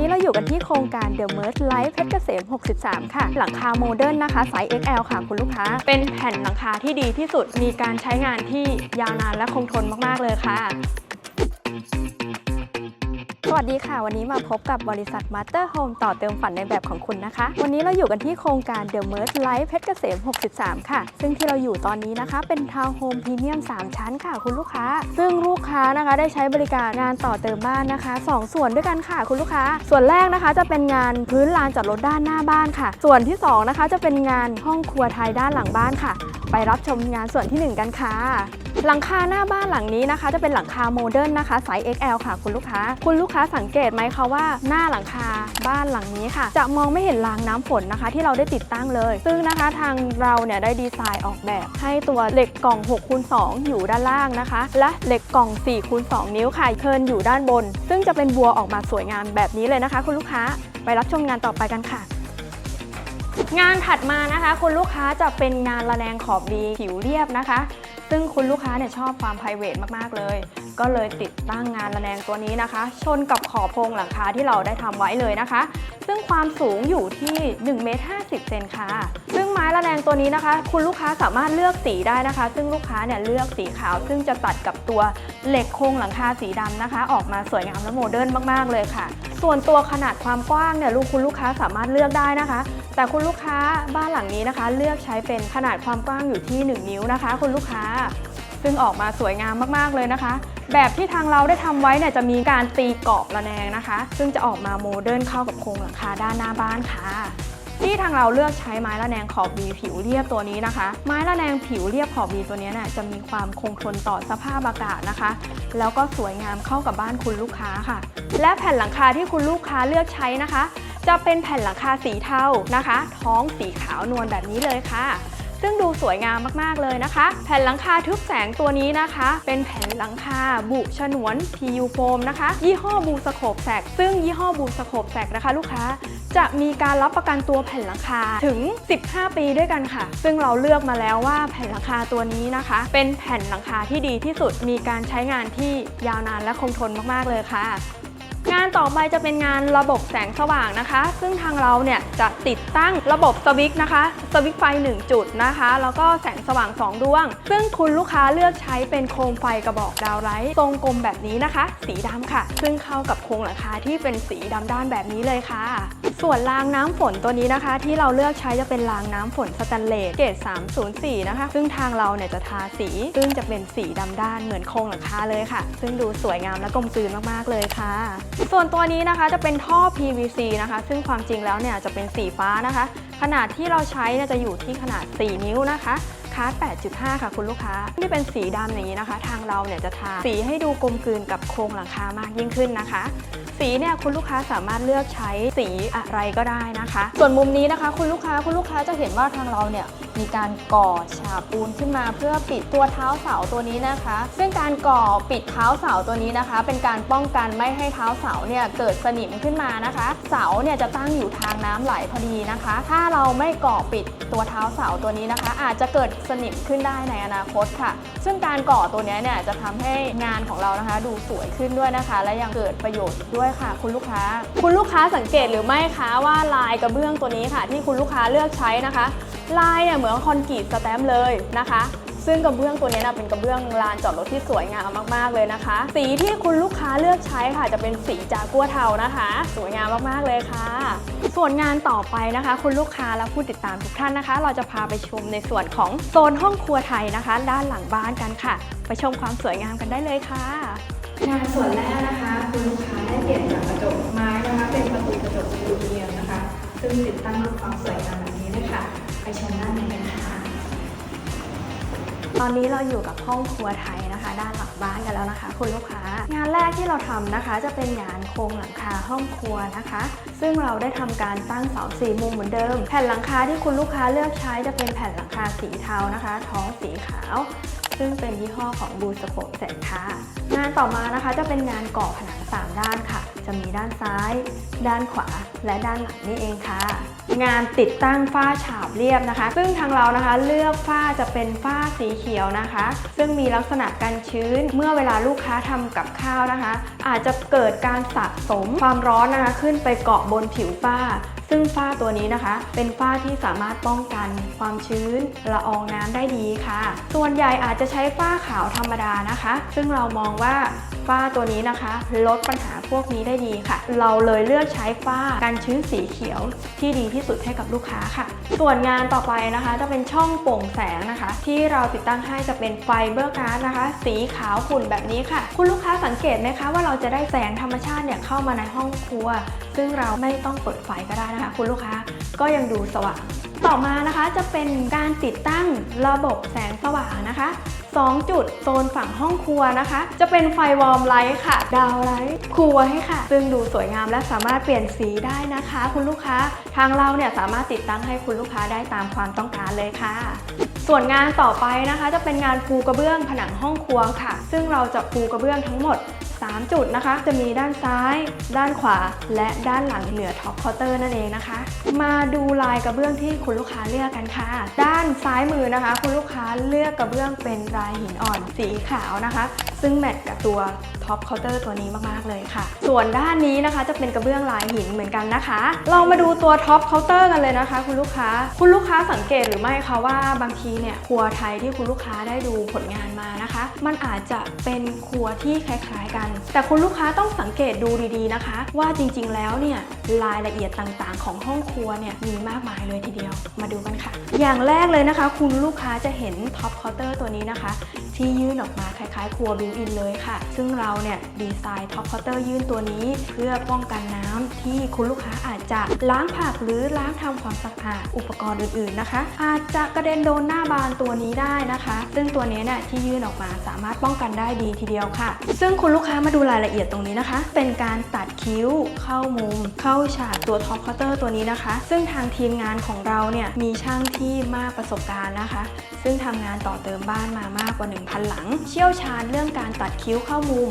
นี้เราอยู่กันที่โครงการ The Merge Life เพชรเกษม 63 ค่ะ หลังคาโมเดิร์นนะคะไซส์ XL ค่ะคุณลูกค้า เป็นแผ่นหลังคาที่ดีที่สุด มีการใช้งานที่ยาวนานและคงทนมาก ๆ เลยค่ะ สวัสดีค่ะ วันนี้มาพบกับบริษัท Master Home ต่อเติมฝันในแบบของคุณนะคะ วันนี้เราอยู่กันที่โครงการ The Merge Life เพชรเกษม 63 ค่ะ ซึ่งที่เราอยู่ตอนนี้นะคะ เป็นทาวน์โฮมพรีเมียม 3 ชั้นค่ะ คุณลูกค้า ซึ่งลูกค้านะคะได้ใช้บริการงานต่อเติมบ้านนะคะ 2 ส่วนด้วยกันค่ะ คุณลูกค้า ส่วนแรกนะคะจะเป็นงานพื้นลานจอดรถด้านหน้าบ้านค่ะ ส่วนที่สองนะคะจะเป็นงานห้องครัวไทยด้านหลังบ้านค่ะ ไปรับชมงานส่วนทีหนึ่1 กันค่ะหลังคาหน้าบ้านหลังนี้นะคะ จะเป็นหลังคาโมเดิร์นนะคะไซส์ XL ค่ะ คุณลูกค้า คุณลูกค้าสังเกตไหมคะว่าหน้าหลังคาบ้านหลังนี้ค่ะ จะมองไม่เห็นรางน้ำฝนนะคะ ที่เราได้ติดตั้งเลย ซึ่งนะคะทางเราเนี่ยได้ดีไซน์ออกแบบ ให้ตัวเหล็กกล่อง6คูณ2อยู่ด้านล่างนะคะ และเหล็กกล่อง4คูณ2นิ้วค่ะเทินอยู่ด้านบน ซึ่งจะเป็นบัวออกมาสวยงามแบบนี้เลยนะคะ คุณลูกค้าไปรับชมงานต่อไปกันค่ะงานถัดมานะคะ คุณลูกค้าจะเป็นงานระแนงขอบดีผิวเรียบนะคะ ซึ่งคุณลูกค้าเนี่ยชอบความ p r i v a t มาก ๆ เลย ก็เลยติดตั้งงานระแนงตัวนี้นะคะ ชนกับขอบโพรงหลังคาที่เราได้ทำไว้เลยนะคะ ซึ่งความสูงอยู่ที่1เมตร50เซนค่ะ ซึ่งไม้ระแนงตัวนี้นะคะ คุณลูกค้าสามารถเลือกสีได้นะคะ ซึ่งลูกค้าเนี่ยเลือกสีขาว ซึ่งจะตัดกับตัวเหล็กโครงหลังคาสีดำนะคะ ออกมาสวยงามและโมเดิร์นมาก ๆ เลยค่ะ ส่วนตัวขนาดความกว้างเนี่ยลูกคุณลูกค้าสามารถเลือกได้นะคะ แต่คุณลูกค้าบ้านหลังนี้นะคะ เลือกใช้เป็นขนาดความกว้างอยู่ที่ 1 นิ้วนะคะ คุณลูกค้า ซึ่งออกมาสวยงามมากๆเลยนะคะ แบบที่ทางเราได้ทำไว้เนี่ยจะมีการตีกรอบระแนงนะคะ ซึ่งจะออกมาโมเดิร์นเข้ากับโครงหลังคาด้านหน้าบ้านค่ะที่ทางเราเลือกใช้ไม้ระแนงขอบบีผิวเรียบตัวนี้นะคะ ไม้ระแนงผิวเรียบขอบบีตัวนี้เนี่ยจะมีความคงทนต่อสภาพอากาศนะคะ แล้วก็สวยงามเข้ากับบ้านคุณลูกค้าค่ะ และแผ่นหลังคาที่คุณลูกค้าเลือกใช้นะคะ จะเป็นแผ่นหลังคาสีเทานะคะ ท้องสีขาวนวลแบบนี้เลยค่ะ ซึ่งดูสวยงามมากๆเลยนะคะ แผ่นหลังคาทึบแสงตัวนี้นะคะ เป็นแผ่นหลังคาบุฉนวน PU โฟมนะคะ ยี่ห้อบูสโคปแสกซึ่งยี่ห้อบูสโคปแสกนะคะ ลูกค้าจะมีการรับประกันตัวแผ่นหลังคาถึง 15 ปีด้วยกันค่ะ ซึ่งเราเลือกมาแล้วว่าแผ่นหลังคาตัวนี้นะคะ เป็นแผ่นหลังคาที่ดีที่สุด มีการใช้งานที่ยาวนานและคงทนมากๆเลยค่ะ งานต่อไปจะเป็นงานระบบแสงสว่างนะคะ ซึ่งทางเราเนี่ยจะติดตั้งระบบสวิตช์นะคะสวิตช์ไฟ 1 จุดนะคะ แล้วก็แสงสว่าง 2 ดวง ซึ่งคุณลูกค้าเลือกใช้เป็นโคมไฟกระบอกดาวไลท์ทรงกลมแบบนี้นะคะ สีดำค่ะ ซึ่งเข้ากับโครงหลังคาที่เป็นสีดำด้านแบบนี้เลยค่ะ ส่วนรางน้ำฝนตัวนี้นะคะ ที่เราเลือกใช้จะเป็นรางน้ำฝนสแตนเลสเกรด304 นะคะ ซึ่งทางเราเนี่ยจะทาสี ซึ่งจะเป็นสีดำด้านเหมือนโครงหลังคาเลยค่ะ ซึ่งดูสวยงามและกลมกลืนมากๆเลยค่ะ ส่วนตัวนี้นะคะจะเป็นท่อ PVC นะคะ ซึ่งความจริงแล้วเนี่ยจะเป็นสีฟ้านะคะ ขนาดที่เราใช้เนี่ยจะอยู่ที่ขนาด 4 นิ้วนะคะคาร์ด8.5 ค่ะคุณลูกค้า ที่เป็นสีดำอย่างนี้นะคะ ทางเราเนี่ยจะทาสีให้ดูกลมกลืนกับโครงหลังคามากยิ่งขึ้นนะคะ สีเนี่ยคุณลูกค้าสามารถเลือกใช้สีอะไรก็ได้นะคะ ส่วนมุมนี้นะคะ คุณลูกค้าคุณลูกค้าจะเห็นว่าทางเราเนี่ยมีการก่อฉาบปูนขึ้นมาเพื่อปิดตัวเท้าเสาตัวนี้นะคะซึ่งการก่อปิดเท้าเสาตัวนี้นะคะ เป็นการป้องกันไม่ให้เท้าเสาเนี่ยเกิดสนิมขึ้นมานะคะ เสาเนี่ยจะตั้งอยู่ทางน้ำไหลพอดีนะคะ ถ้าเราไม่ก่อปิดตัวเท้าเสาตัวนี้นะคะ อาจจะเกิดสนิมขึ้นได้ในอนาคตค่ะ ซึ่งการก่อตัวนี้เนี่ยจะทำให้งานของเรานะคะ ดูสวยขึ้นด้วยนะคะ และยังเกิดประโยชน์ด้วยค่ะ คุณลูกค้า คุณลูกค้าสังเกตหรือไม่คะว่าลายกระเบื้องตัวนี้ค่ะ ที่คุณลูกค้าเลือกใช้นะคะ ลายเนี่ยเหมือนคอนกรีตสแตมป์เลยนะคะ ซึ่งกระเบื้องตัวนี้นะเป็นกระเบื้องลานจอดรถที่สวยงามมากๆเลยนะคะ สีที่คุณลูกค้าเลือกใช้ค่ะ จะเป็นสีจากัวเทานะคะ สวยงามมากๆเลยค่ะ ส่วนงานต่อไปนะคะ คุณลูกค้าและผู้ติดตามทุกท่านนะคะ เราจะพาไปชมในส่วนของโซนห้องครัวไทยนะคะ ด้านหลังบ้านกันค่ะ ไปชมความสวยงามกันได้เลยค่ะ งานส่วนแรกนะคะคุณลูกค้าได้เปลี่ยนจากกระจกไม้นะคะ เป็นประตูกระจกอลูมิเนียมนะคะ ซึ่งติดตั้งด้วยความสวยงาม ไปชมด้านในกันค่ะ ตอนนี้เราอยู่กับห้องครัวไทยนะคะ ด้านหลังบ้านกันแล้วนะคะ คุณลูกค้า งานแรกที่เราทำนะคะ จะเป็นงานโครงหลังคาห้องครัวนะคะ ซึ่งเราได้ทำการตั้งเสาสี่มุมเหมือนเดิม แผ่นหลังคาที่คุณลูกค้าเลือกใช้จะเป็นแผ่นหลังคาสีเทานะคะ ท้องสีขาวซึ่งเป็นยี่ห้อของบูสโคปแสนค่ะ งานต่อมานะคะจะเป็นงานก่อผนังสามด้านค่ะ จะมีด้านซ้าย ด้านขวา และด้านหลังนี่เองค่ะ งานติดตั้งฝ้าฉาบเรียบนะคะ ซึ่งทางเรานะคะเลือกฝ้าจะเป็นฝ้าสีเขียวนะคะ ซึ่งมีลักษณะกันชื้น เมื่อเวลาลูกค้าทำกับข้าวนะคะอาจจะเกิดการสะสมความร้อนนะคะขึ้นไปเกาะบนผิวฝ้า ซึ่งฝ้าตัวนี้นะคะ เป็นฝ้าที่สามารถป้องกันความชื้นละอองน้ำได้ดีค่ะ ส่วนใหญ่อาจจะใช้ฝ้าขาวธรรมดานะคะ ซึ่งเรามองว่าฝ้าตัวนี้นะคะ ลดปัญหาพวกนี้ได้ดีค่ะ เราเลยเลือกใช้ฝ้ากันชื้นสีเขียวที่ดีที่สุดให้กับลูกค้าค่ะ ส่วนงานต่อไปนะคะ จะเป็นช่องโปร่งแสงนะคะ ที่เราติดตั้งให้จะเป็นไฟเบอร์การ์ดนะคะ สีขาวขุ่นแบบนี้ค่ะ คุณลูกค้าสังเกตไหมคะว่าเราราจะได้แสงธรรมชาติเนี่ยเข้ามาในห้องครัว ซึ่งเราไม่ต้องเปิดไฟก็ได้นะคะ คุณลูกค้าก็ยังดูสว่าง ต่อมานะคะจะเป็นการติดตั้งระบบแสงสว่างนะคะ2 จุดโซนฝั่งห้องครัวนะคะ จะเป็นไฟวอร์มไลท์ค่ะ ดาวไลท์คูลไว้ค่ะ ซึ่งดูสวยงามและสามารถเปลี่ยนสีได้นะคะ คุณลูกค้าทางเราเนี่ยสามารถติดตั้งให้คุณลูกค้าได้ตามความต้องการเลยค่ะ ส่วนงานต่อไปนะคะ จะเป็นงานปูกระเบื้องผนังห้องครัวค่ะ ซึ่งเราจะปูกระเบื้องทั้งหมด 3 จุดนะคะ จะมีด้านซ้าย ด้านขวา และด้านหลังเหนือท็อปเคาน์เตอร์นั่นเองนะคะ มาดูลายกระเบื้องที่คุณลูกค้าเลือกกันค่ะ ด้านซ้ายมือนะคะ คุณลูกค้าเลือกกระเบื้องเป็นลายหินอ่อนสีขาวนะคะ ซึ่งแมทกับตัวท็อปเคาน์เตอร์ตัวนี้มากๆเลยค่ะ ส่วนด้านนี้นะคะจะเป็นกระเบื้องลายหินเหมือนกันนะคะเรามาดูตัวท็อปเคาน์เตอร์กันเลยนะคะ คุณลูกค้า คุณลูกค้าสังเกตหรือไม่คะว่าบางทีเนี่ยครัวไทยที่คุณลูกค้าได้ดูผลงานมานะคะ มันอาจจะเป็นครัวที่คล้ายๆกัน แต่คุณลูกค้าต้องสังเกตดูดีๆนะคะ ว่าจริงๆแล้วเนี่ยรายละเอียดต่างๆ ของห้องครัวเนี่ยมีมากมายเลยทีเดียวมาดูกันค่ะ อย่างแรกเลยนะคะ คุณลูกค้าจะเห็นท็อปเคาน์เตอร์ตัวนี้นะคะ ที่ยื่นออกมาคล้ายๆ ครัวบิอินเลยค่ะ ซึ่งเราเนี่ยดีไซน์ท็อปเคาน์เตอร์ยื่นตัวนี้ เพื่อป้องกันน้ำที่คุณลูกค้าอาจจะล้างผักหรือล้างทำความสะอาดอุปกรณ์อื่นๆนะคะ อาจจะกระเด็นโดนหน้าบานตัวนี้ได้นะคะ ซึ่งตัวนี้เนี่ยที่ยื่นออกมาสามารถป้องกันได้ดีทีเดียวค่ะ ซึ่งคุณลูกค้ามาดูรายละเอียดตรงนี้นะคะ เป็นการตัดคิ้วเข้ามุม เข้าฉากตัวท็อปเคาน์เตอร์ตัวนี้นะคะ ซึ่งทางทีมงานของเราเนี่ยมีช่างที่มากประสบการณ์นะคะ ซึ่งทำงานต่อเติมบ้านมามากกว่า 1,000 หลัง เชี่ยวชาญเรื่องการการตัดคิ้วเข้ามุม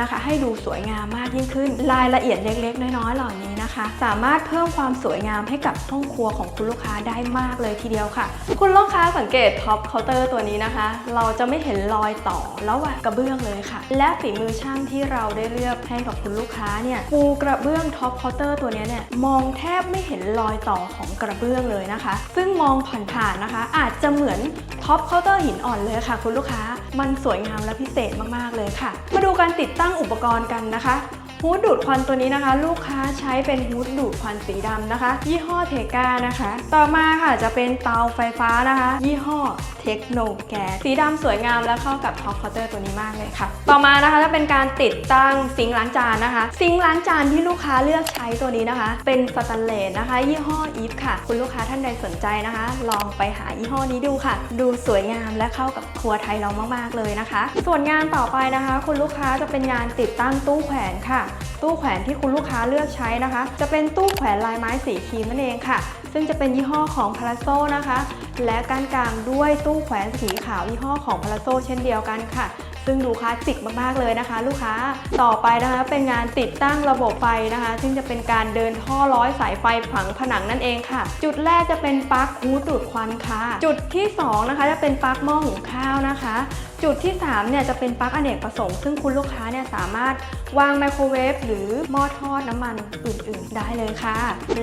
นะคะ ให้ดูสวยงามมากยิ่งขึ้น รายละเอียดเล็กๆ น้อยๆเหล่านี้นะคะ สามารถเพิ่มความสวยงามให้กับห้องครัวของคุณลูกค้าได้มากเลยทีเดียวค่ะ คุณลูกค้าสังเกตท็อปเคาน์เตอร์ตัวนี้นะคะ เราจะไม่เห็นรอยต่อระหว่างกระเบื้องเลยค่ะ และฝีมือช่างที่เราได้เลือกให้กับคุณลูกค้าเนี่ยปูกระเบื้องท็อปเคาน์เตอร์ตัวนี้เนี่ยมองแทบไม่เห็นรอยต่อของกระเบื้องเลยนะคะ ซึ่งมองผ่านๆนะคะ อาจจะเหมือนท็อปเคาน์เตอร์หินอ่อนเลยค่ะ คุณลูกค้า มันสวยงามและพิเศษมากๆเลยค่ะ มาดูการติดตั้งอุปกรณ์กันนะคะ ฮูดดูดควันตัวนี้นะคะ ลูกค้าใช้เป็นฮูดดูดควันสีดำนะคะ ยี่ห้อเทกานะคะ ต่อมาค่ะจะเป็นเตาไฟฟ้านะคะ ยี่ห้อเทคโนแกสสีดำสวยงามและเข้ากับท็อปคาน์เตอร์ตัวนี้มากเลยค่ะ ต่อมานะคะจะเป็นการติดตั้งซิงค์ล้างจานนะคะ ซิงค์ล้างจานที่ลูกค้าเลือกใช้ตัวนี้นะคะ เป็นสแตนเลสนะคะ ยี่ห้ออีฟค่ะ คุณลูกค้าท่านใดสนใจนะคะ ลองไปหายี่ห้อนี้ดูค่ะ ดูสวยงามและเข้ากับครัวไทยเรามากๆเลยนะคะ ส่วนงานต่อไปนะคะ คุณลูกค้าจะเป็นงานติดตั้งตู้แขวนค่ะตู้แขวนที่คุณลูกค้าเลือกใช้นะคะ จะเป็นตู้แขวนลายไม้สีครีมนั่นเองค่ะซึ่งจะเป็นยี่ห้อของพาราโซนะคะ และการกลางด้วยตู้แขวนสีขาวยี่ห้อของพาราโซเช่นเดียวกันค่ะ ซึ่งดูคลาสสิกมากๆเลยนะคะ ลูกค้าต่อไปนะคะเป็นงานติดตั้งระบบไฟนะคะ ซึ่งจะเป็นการเดินท่อร้อยสายไฟผังผนังนั่นเองค่ะ จุดแรกจะเป็นปลั๊กฮูดูดควันค่ะ จุดที่สองนะคะจะเป็นปลั๊กหม้อหุงข้าวนะคะจุดที่3เนี่ยจะเป็นปลั๊กอเนกประสงค์ ซึ่งคุณลูกค้าเนี่ยสามารถวางไมโครเวฟหรือหม้อทอดน้ำมันอื่น ๆ ได้เลยค่ะ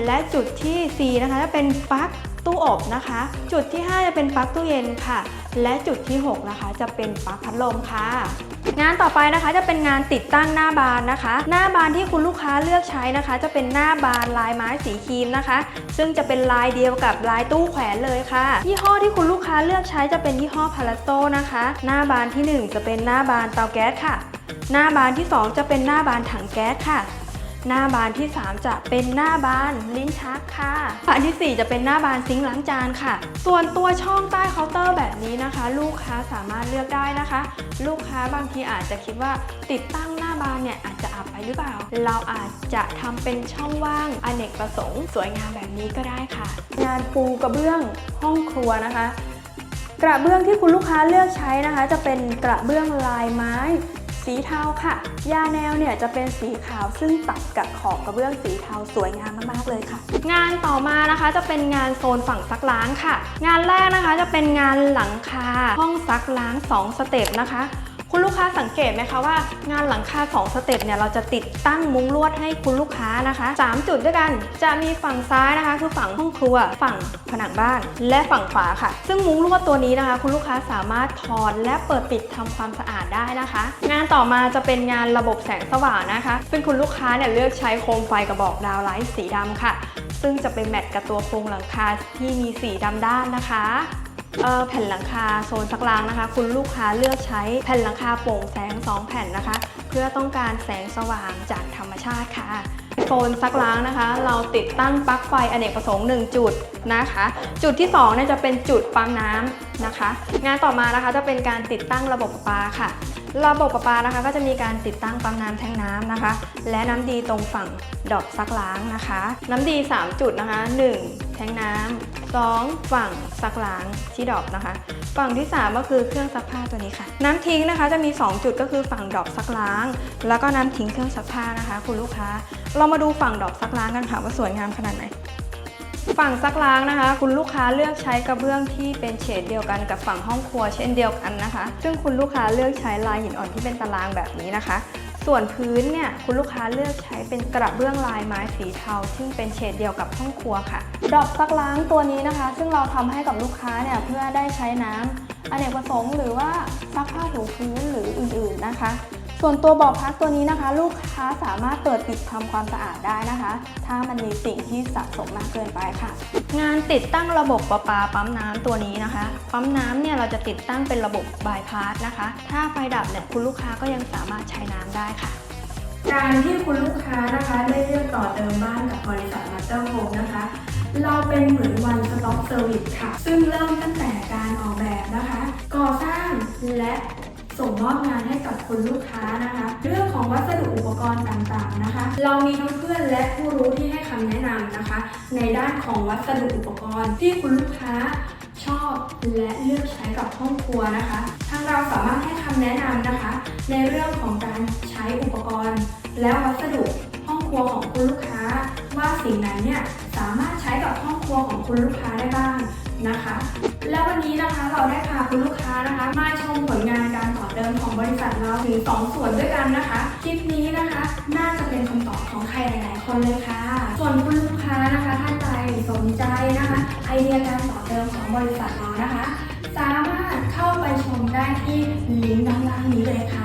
และจุดที่4นะคะจะเป็นปลั๊กตู้อบนะคะ จุดที่ 5 จะเป็นปลั๊กตู้เย็นค่ะ และจุดที่ 6 นะคะ จะเป็นปลั๊กพัดลมค่ะ งานต่อไปนะคะจะเป็นงานติดตั้งหน้าบานนะคะ หน้าบานที่คุณลูกค้าเลือกใช้นะคะ จะเป็นหน้าบานลายไม้สีครีมนะคะ ซึ่งจะเป็นลายเดียวกับลายตู้แขวนเลยค่ะยี่ห้อที่คุณลูกค้าเลือกใช้จะเป็นยี่ห้อพาราโซนะคะ หน้าบานที่ 1 จะเป็นหน้าบานเตาแก๊สค่ะ หน้าบานที่ 2 จะเป็นหน้าบานถังแก๊สค่ะ หน้าบานที่ 3 จะเป็นหน้าบานลิ้นชักค่ะบานทีสี่ 4 จะเป็นหน้าบานซิงค์ล้างจานค่ะ ส่วนตัวช่องใต้เคาน์เตอร์แบบนี้นะคะ ลูกค้าสามารถเลือกได้นะคะ ลูกค้าบางทีอาจจะคิดว่าติดตั้งหน้าบานเนี่ยอาจจะอับไปหรือเปล่า เราอาจจะทำเป็นช่องว่างอเนกประสงค์ สวยงามแบบนี้ก็ได้ค่ะ งานปูกระเบื้องห้องครัวนะคะ กระเบื้องที่คุณลูกค้าเลือกใช้นะคะ จะเป็นกระเบื้องลายไม้ สีเทาค่ะ ยาแนวเนี่ยจะเป็นสีขาวซึ่งตัดกับขอบกระเบื้องสีเทาสวยงามมากๆเลยค่ะ งานต่อมานะคะจะเป็นงานโซนฝั่งซักล้างค่ะ งานแรกนะคะจะเป็นงานหลังคาห้องซักล้าง 2 สเต็ปนะคะ คุณลูกค้าสังเกตไหมคะว่างานหลังคา2สเต็ปเนี่ยเราจะติดตั้งมุ้งลวดให้คุณลูกค้านะคะ 3 จุดด้วยกันจะมีฝั่งซ้ายนะคะ คือฝั่งห้องครัว ฝั่งผนังบ้าน และฝั่งขวาค่ะ ซึ่งมุ้งลวดตัวนี้นะคะ คุณลูกค้าสามารถถอดและเปิดปิดทำความสะอาดได้นะคะ งานต่อมาจะเป็นงานระบบแสงสว่างนะคะ ซึ่งคุณลูกค้าเนี่ยเลือกใช้โคมไฟกระบอกดาวไลท์สีดำค่ะ ซึ่งจะเป็นแมทกับตัวโครงหลังคาที่มีสีดำด้านนะคะ แผ่นหลังคาโซนซักล้างนะคะ คุณลูกค้าเลือกใช้แผ่นหลังคาโปร่งแสง 2 แผ่นนะคะ เพื่อต้องการแสงสว่างจากธรรมชาติค่ะโซนซักล้างนะคะ เราติดตั้งปลั๊กไฟอเนกประสงค์1จุดนะคะ จุดที่2เนี่ยจะเป็นจุดปั๊มน้ำนะคะ งานต่อมานะคะจะเป็นการติดตั้งระบบประปาค่ะ ระบบประปานะคะก็จะมีการติดตั้งปั๊มน้ำแทงน้ำนะคะ และน้ำดีตรงฝั่งดอกซักล้างนะคะ น้ำดี 3 จุดนะคะ 1 แทงน้ำ2ฝั่งซักล้างที่ดอกนะคะ ฝั่งที่ 3 ก็คือเครื่องซักผ้าตัวนี้ค่ะ น้ำทิ้งนะคะจะมี 2 จุดก็คือฝั่งดอกซักล้าง แล้วก็น้ำทิ้งเครื่องซักผ้านะคะ คุณลูกค้า เรามาดูฝั่งดอกซักล้างกันค่ะว่าสวยงามขนาดไหน ฝั่งซักล้างนะคะ คุณลูกค้าเลือกใช้กระเบื้องที่เป็นเฉดเดียวกันกับฝั่งห้องครัวเช่นเดียวกันนะคะ ซึ่งคุณลูกค้าเลือกใช้ลายหินอ่อนที่เป็นตารางแบบนี้นะคะ ส่วนพื้นเนี่ยคุณลูกค้าเลือกใช้เป็นกระเบื้องลายไม้สีเทา ซึ่งเป็นเฉดเดียวกับห้องครัวค่ะ ดอกซักล้างตัวนี้นะคะ ซึ่งเราทำให้กับลูกค้าเนี่ยเพื่อได้ใช้น้ำอเนกประสงค์หรือว่าซักผ้าถูพื้นหรืออื่นๆนะคะ ส่วนตัวบ่อพักตัวนี้นะคะ ลูกค้าสามารถเปิดปิดทำความสะอาดได้นะคะ ถ้ามันมีสิ่งที่สะสมมากเกินไปค่ะ งานติดตั้งระบบประปาปั๊มน้ำตัวนี้นะคะ ปั๊มน้ำเนี่ยเราจะติดตั้งเป็นระบบบายพาสนะคะ ถ้าไฟดับเนี่ยคุณลูกค้าก็ยังสามารถใช้น้ำได้ค่ะ การที่คุณลูกค้านะคะได้เลือกต่อเติมบ้านกับบริษัทมาเตอร์โฮมนะคะ เราเป็นเหมือนวันสต็อปเซอร์วิสค่ะ ซึ่งเริ่มตั้งแต่การออกแบบนะคะ ก่อสร้างและ ส่งมอบงานให้กับคุณลูกค้านะคะ เรื่องของวัสดุอุปกรณ์ต่างๆนะคะ เรามีทั้งเพื่อนและผู้รู้ที่ให้คำแนะนำนะคะ ในด้านของวัสดุอุปกรณ์ที่คุณลูกค้าชอบและเลือกใช้กับห้องครัวนะคะทางเราสามารถให้คำแนะนำนะคะ ในเรื่องของการใช้อุปกรณ์ และวัสดุห้องครัวของคุณลูกค้า ว่าสิ่งนั้นเนี่ยสามารถใช้กับห้องครัวของคุณลูกค้าได้บ้าง นะคะ และวันนี้นะคะเราได้พาคุณลูกค้านะคะ มาชมผลงานการต่อเติมของบริษัทเราถึงสองส่วนด้วยกันนะคะคลิปนี้นะคะน่าจะเป็นคำตอบของใครหลาย ๆ คนเลยค่ะ ส่วนคุณลูกค้านะคะท่านใดสนใจนะคะ ไอเดียการต่อเติมของบริษัทเรานะคะ สามารถเข้าไปชมได้ที่ลิงก์ด้านล่างนี้เลยค่ะ